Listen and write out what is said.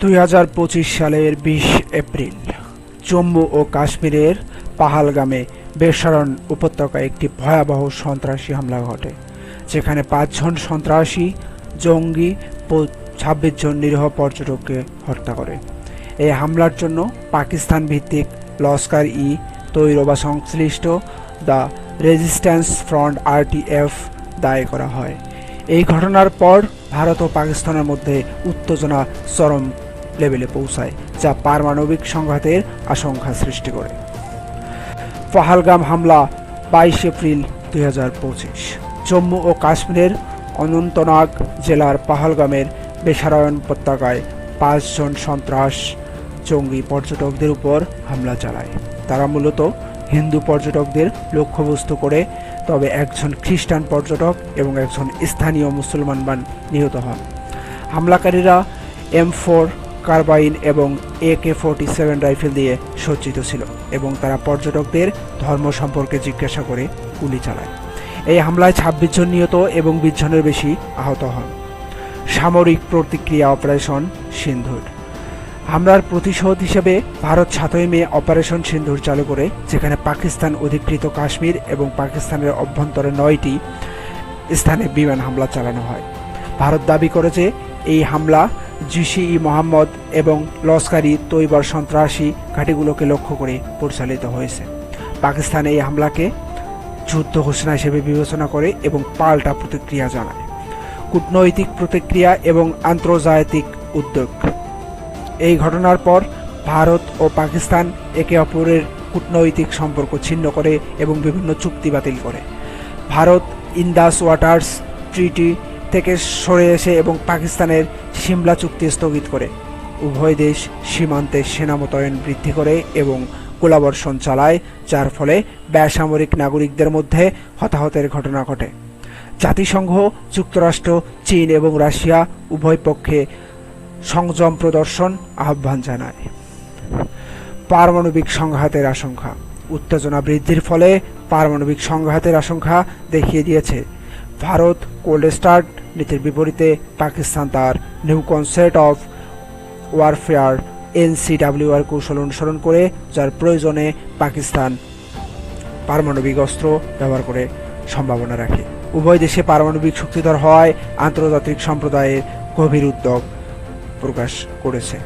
দুই হাজার পঁচিশ সালের বিশ এপ্রিল, জম্মু ও কাশ্মীরের পাহালগামে বেসারণ উপত্যকায় একটি ভয়াবহ সন্ত্রাসী হামলা ঘটে, যেখানে পাঁচজন সন্ত্রাসী, জঙ্গি ছাব্বিশ জন নিরীহ পর্যটককে হত্যা করে। এই হামলার জন্য পাকিস্তান ভিত্তিক লস্কার ই তৈর বা সংশ্লিষ্ট দ্য রেজিস্ট্যান্স ফ্রন্ট আরটিএফ দায়ী করা হয়। এই ঘটনার পর ভারত ও পাকিস্তানের মধ্যে উত্তেজনা, চরম লেভেলে পৌঁছায়, যা পারমাণবিক সংঘাতের আশঙ্কা সৃষ্টি করে। পাহালগাম হামলা, বাইশ এপ্রিল দুই হাজার পঁচিশ। জম্মু ও কাশ্মীরের অনন্তনাগ জেলার পাহালগামের বেসারায়ণ উপত্যকায় পাঁচজন সন্ত্রাস জঙ্গি পর্যটকদের উপর হামলা চালায়। তারা মূলত হিন্দু পর্যটকদের লক্ষ্যবস্তু করে, তবে একজন খ্রিস্টান পর্যটক এবং একজন স্থানীয় মুসলমান নিহত হন। হামলাকারীরা এম ফোর কার্বাইন এবং A K forty seven rifle দিয়ে সজ্জিত ছিল এবং তারা পর্যটকদের ধর্ম সম্পর্কে জিজ্ঞাসা করে গুলি চালায়। এই হামলায় ছাব্বিশ জন নিহত এবং বিশ জনের বেশি আহত হন। সামরিক প্রতিক্রিয়া অপারেশন সিন্ধুর। হামলার প্রতিশোধ হিসেবে ভারত সাতই মে অপারেশন সিন্ধুর চালু করে, যেখানে পাকিস্তান অধিকৃত কাশ্মীর এবং পাকিস্তানের অভ্যন্তরে নয়টি স্থানে বিমান হামলা চালানো হয়। ভারত দাবি করে যে, এই হামলা জিসিই মোহাম্মদ এবং লস্কারি, তৈবর সন্ত্রাসী ঘাঁটিগুলোকে লক্ষ্য করে পরিচালিত হয়েছে। পাকিস্তান এই হামলাকে যুদ্ধ ঘোষণা হিসেবে বিবেচনা করে এবং পাল্টা প্রতিক্রিয়া জানায়। কূটনৈতিক প্রতিক্রিয়া এবং আন্তর্জাতিক উদ্যোগ। এই ঘটনার পর ভারত ও পাকিস্তান একে অপরের কূটনৈতিক সম্পর্ক ছিন্ন করে এবং বিভিন্ন চুক্তি বাতিল করে। ভারত ইন্দাস ওয়াটার্স ট্রিটি থেকে সরে এসে এবং পাকিস্তানের সিমলা চুক্তি স্থগিত করে। উভয় দেশ সীমান্তে সেনা মোতায়েন বৃদ্ধি করে এবং গোলাবর্ষণ চালায়, যার ফলে বেসামরিক নাগরিকদের মধ্যে হতাহতের ঘটনা ঘটে। জাতিসংঘ, যুক্তরাষ্ট্র, চীন এবং রাশিয়া উভয় পক্ষে সংযম প্রদর্শন আহ্বান জানায়। পারমাণবিক সংঘাতের আশঙ্কা। উত্তেজনা বৃদ্ধির ফলে পারমাণবিক সংঘাতের আশঙ্কা দেখিয়ে দিয়েছে ভারত কোল্ড স্টার্ট নীতির বিপরীতে পাকিস্তান তার new concept of warfare NCWR কৌশল অনুসরণ করে, যার প্রয়োজনে পাকিস্তান পারমাণবিক অস্ত্র ব্যবহার করে সম্ভাবনা রাখে। উভয় দেশে পারমাণবিক শক্তিধর হওয়ায় আন্তর্জাতিক সম্প্রদায়ের গভীর উদ্যোগ প্রকাশ করেছে।